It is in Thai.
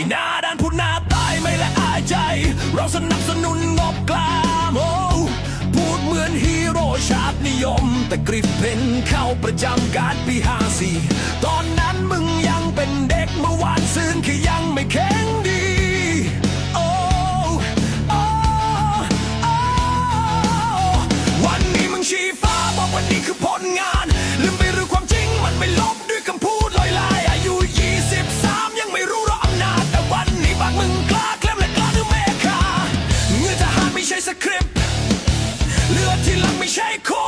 ในหน้าด้านผู้หน้าตายไม่ละอายใจ เราสนับสนุนงบกลางโอ้พูดเหมือนฮีโร่ชาตินิยม แต่กริฟเพนเข้าประจำการปีห้าสี่ตอนนั้นมึงยังเป็นเด็กเมื่อวานซึ่งคือยังไม่แข็งดีวันนี้มึงชี้ฟ้าบอกวันนี้คือผลงาน ลือที่หลังไม่ใช่คน